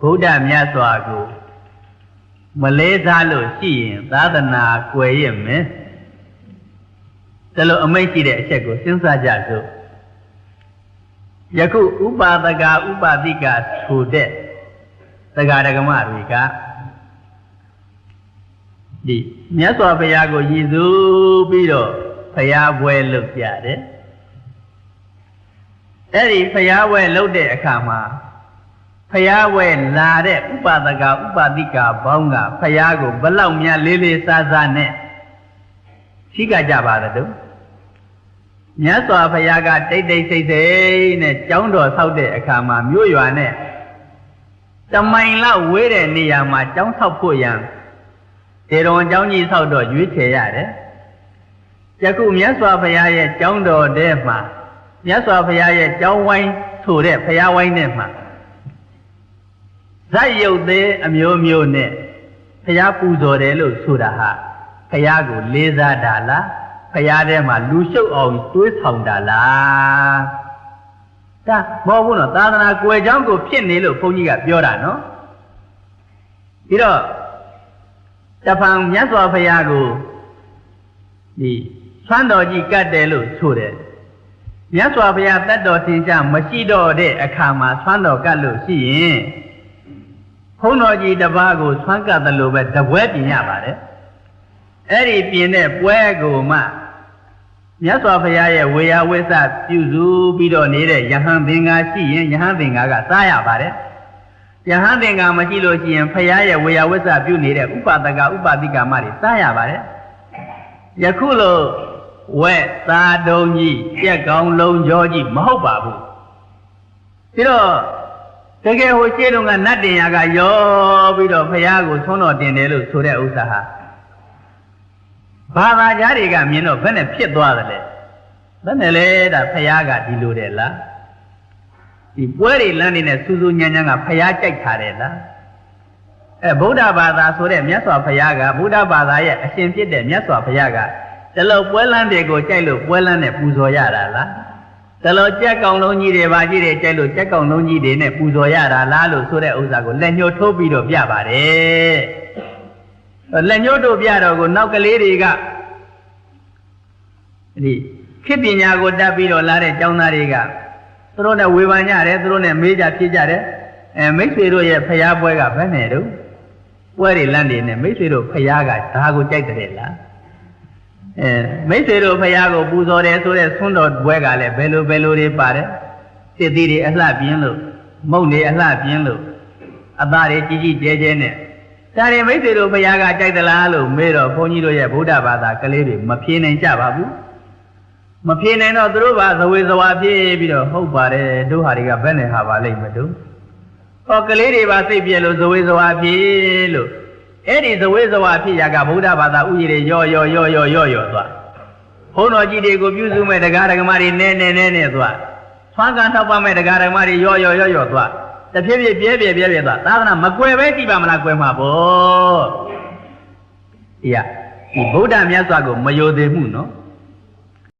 ဗုဒ္ဓမြတ်စွာကိုမလေးစားလို့ရှိရင်သာသနာကွယ်ရမယ်ဒါလိုအမိတ်ရှိတဲ့အချက်ကိုစဉ်းစားကြစို့ယခုဥပါဒကဥပါတိကဆိုတဲ့တရားဓမ္မတွေကဒီမြတ်စွာဘုရားကိုရည်စူးပြီးတော့ဘုရားပွဲလုပ်ကြတယ်အဲ့ဒီဘုရားပွဲလုပ်တဲ့အခါမှာ ဖျားဝဲလာတဲ့ဥပါဒကဥပါတိကဘောင်းကဖျားကိုဘလောက်များလေးလေးစားစားနဲ့ရှိကကြပါတဲ့တို့မြတ်စွာဘုရားကတိတ်တိတ်ဆိတ်ဆိတ်နဲ့ကြောင်းတော်ဆောက်တဲ့အခါမှာမြို့ရွာနဲ့တမိုင်လောက်ဝေးတဲ့နေရာမှာကြောင်းဆောက်ဖို့ရန်တေတော်ကျောင်းကြီးဆောက်တော့ရွေးချယ်ရတယ်ယခုမြတ်စွာဘုရားရဲ့ကျောင်းတော်ထဲမှာမြတ်စွာဘုရားရဲ့ကျောင်းဝိုင်းဆိုတဲ့ဘုရားဝိုင်းထဲမှာ ဇက်ရုပ်သေးအမျိုးမျိုးနဲ့ဘုရားပူဇော်တယ်လို့ဆိုတာဟာဘုရားကိုလေးစားတာလားဘုရားထဲမှာလူရှုပ်အောင်တွေးဆောင်တာလားဒါမဟုတ်ဘူးနော်သာသနာကွယ်ကြောင်းကိုဖြစ်နေလို့ဘုန်းကြီးကပြောတာနော်ပြီးတော့တဖန်မြတ်စွာဘုရားကိုဒီဆွမ်းတော်ကြီးကတ်တယ်လို့ဆိုတယ်မြတ်စွာဘုရားတတ်တော်သင်္ချာမရှိတော့တဲ့အခါမှာဆွမ်းတော်ကတ်လို့ရှိရင် ဘုန်းတော်ကြီးတစ်ပါးကိုဆွမ်းကပ်တယ်လို့ပဲတပွဲပြင်ရပါတယ်အဲ့ဒီပြင်တဲ့ပွဲကိုမှမြတ်စွာဘုရားရဲ့ဝေယဝိသပြုစုပြီးတော့နေတဲ့ယဟန်သင်္ကာရှိရင်ယဟန်သင်္ကာကစားရပါတယ်ယဟန်သင်္ကာမရှိလို့ရှိရင်ဘုရားရဲ့ဝေယဝိသပြုနေတဲ့ဥပဒကဥပတိကာမတွေစားရပါတယ်ယခုလိုဝက်သားတုံးကြီးကြက်ကောင်လုံးကြောကြီးမဟုတ်ပါဘူးပြီးတော့ တကယ်ဟိုရှင်းတော့ကနတ်တင်ရကရောပြီးတော့ဖះကိုသွန်းတော်တင်တယ်လို့ဆိုတဲ့ဥစ္စာဟာဘာသာကြားတွေကမြင်တော့ဘယ်နဲ့ဖြစ်သွားသလဲဘယ်နဲ့လဲဒါဖះကဒီလိုတယ်လားဒီပွဲတွေလမ်းနေနဲ့စူးစူးညံ့ညံ့ကဖះကြိုက်ထားတယ်လားအဲဗုဒ္ဓဘာသာဆိုတဲ့မြတ်စွာဘုရားကဗုဒ္ဓဘာသာရဲ့အရှင်ဖြစ်တဲ့မြတ်စွာဘုရားကဒီလိုပွဲလမ်းတွေကိုကြိုက်လို့ပွဲလမ်းနဲ့ပူဇော်ရတာလား တလောကြက်ကောင်လုံးကြီးတွေပါရှိတယ်ကြိုက်လို့ကြက်ကောင်လုံးကြီးတွေနဲ့ပူဇော်ရတာလားလို့ဆိုတဲ့ဥစ္စာကိုလက်ညှိုးထိုးပြီးတော့ပြပါတယ်လက်ညှိုးတို့ပြတော့ကိုနောက်ကလေးတွေကဒီခေပညာကိုတတ်ပြီးတော့လာတဲ့ကျောင်းသားတွေကသူတို့နဲ့ဝေဖန်ကြတယ်သူတို့နဲ့မေးကြဖြစ်ကြတယ်အဲမိတ်ဆွေတို့ရဲ့ဖျားပွဲကဘယ်နဲ့တော့ပွဲတွေလန့်နေနဲ့မိတ်ဆွေတို့ဖျားကဒါကိုကြိုက်တယ်လား အဲမိတ်ဆွေတို့ဖះကိုပူဇော်တယ်ဆိုတဲ့ဆွန်းတော်ဘွဲကလည်းဘယ်လိုဘယ်လိုတွေပါတယ်စစ်သေးတွေအလှပြင်းလို့မုတ်နေအလှပြင်းလို့အသားတွေကြီးကြီးကျဲကျဲနဲ့ဒါတွေမိတ်ဆွေတို့ဖះကကြိုက်သလားလို့မေးတော့ဘုန်းကြီးတို့ရဲ့ဗုဒ္ဓဘာသာကလေးတွေမဖြေနိုင်ကြပါဘူးမဖြေနိုင်တော့သူတို့ကသဝေသဝါပြေးပြီးတော့ဟုတ်ပါတယ်တို့ဟာတွေကဘယ်နဲ့ဟာပါလိမ့်မတို့ဟောကလေးတွေပါစိတ်ပြည့်လို့သဝေသဝါပြေးလို့ အဲ့ဒီဇဝေဇဝါဖြစ်ရာကဗုဒ္ဓဘာသာဥယျာဉ်တွေရော့ရော့ရော့ရော့ရော့ရော့သွားဘုန်းတော်ကြီးတွေကိုပြုစုမဲ့တရားဓမ္မတွေနဲနဲနဲနဲသွားသွမ်းကန်ထောက်ပမဲ့တရားဓမ္မတွေရော့ရော့ရော့ရော့သွားတဖြည်းဖြည်းပြဲပြဲပြဲပြဲသွားသာသနာမကွယ်ပဲကြည့်ပါမလားကွယ်မှာပေါ့ဒီကဒီဗုဒ္ဓမြတ်စွာကိုမယိုသေးမှုနော်